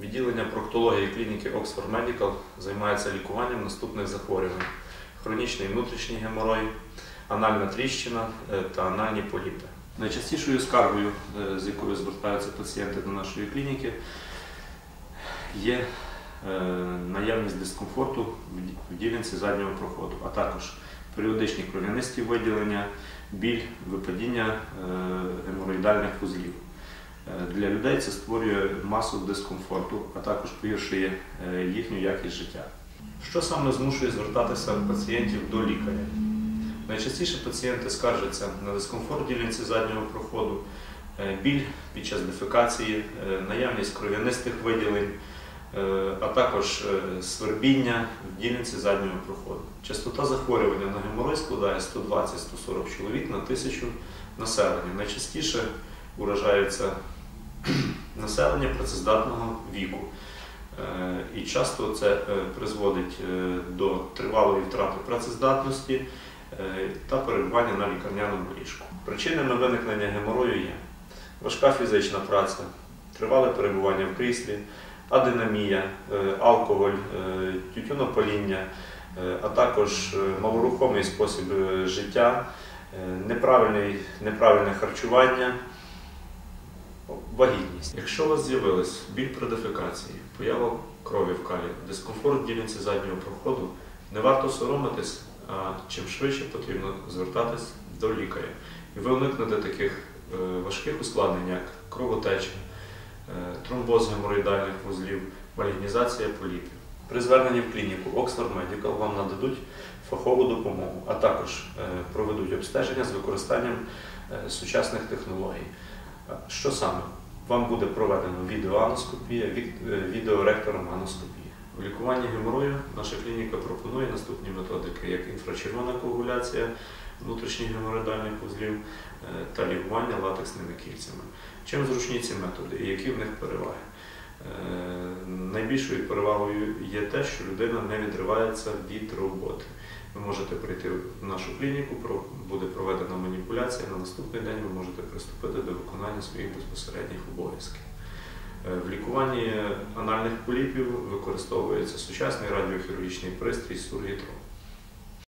Відділення проктології клініки Oxford Medical займається лікуванням наступних захворювань: хронічний внутрішній геморой, анальна тріщина е, та анальні поліпи. Найчастішою скаргою, е, з якою звертаються пацієнти до нашої клініки, є е, наявність дискомфорту в ді- ділянці заднього проходу, а також періодичні кров'янисті виділення, біль, випадіння геморроїдальних вузлів. Е, Для людей це створює масу дискомфорту, а також погіршує е, їхню якість життя. Що саме змушує звертатися пацієнтів до лікаря? Найчастіше пацієнти скаржаться на дискомфорт в ділянці заднього проходу, е, біль під час дефекації, наявність кров'янистих виділень, а також свербіння в ділянці заднього проходу. Частота захворювання на геморой складає 120-140 чоловік на тисячу населення. Найчастіше уражається населення працездатного віку. Е, І часто це е, призводить е, до тривалої втрати працездатності та перебування на лікарняному ліжку. Причинами виникнення геморою є важка фізична праця, тривале перебування в кріслі, адинамія, алкоголь, тютюнопаління, а також малорухомий спосіб життя, неправильне харчування, вагітність. Якщо у вас з'явилась біль при дефекації, поява крові в калі, дискомфорт ділянці заднього проходу, не варто соромитись, а чим швидше потрібно звертатись до лікаря. І ви уникнете таких е, важких ускладнень, як кровотеча, е, тромбоз геморроїдальних вузлів, малігнізація поліпів. При зверненні в клініку Oxford Medical вам нададуть фахову допомогу, а також е, проведуть обстеження з використанням сучасних технологій. Що саме? Вам буде проведено відеоаноскопія, вік- е, відеоректором аноскопія. У лікуванні геморою наша клініка пропонує наступні методики, як інфрачервона коагуляція внутрішніх геморроїдальних вузлів е, та лікування латексними кільцями. Чим зручні ці методи і які в них переваги? Е, Найбільшою перевагою є те, що людина не відривається від роботи. Ви можете прийти в нашу клініку, буде проведена маніпуляція. На наступний день ви можете приступити до виконання своїх безпосередніх обов'язків. Е, В лікуванні анальних поліпів використовується сучасний радіохірургічний пристрій Сургітрон.